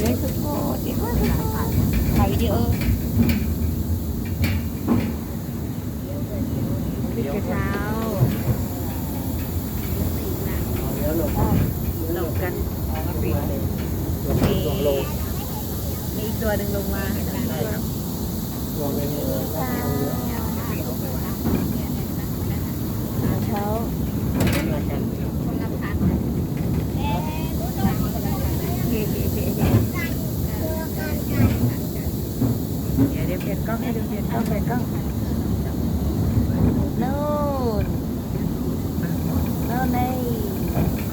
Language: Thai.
ถ่ายวิดีโอปิดกระเช้าหลบกันมีมีอีกตัวหนึ่งลงมา เปลี่ยนกล้องให้ดูเปลี่ยนกล้องเปนกล้องนู่นนู่นเลย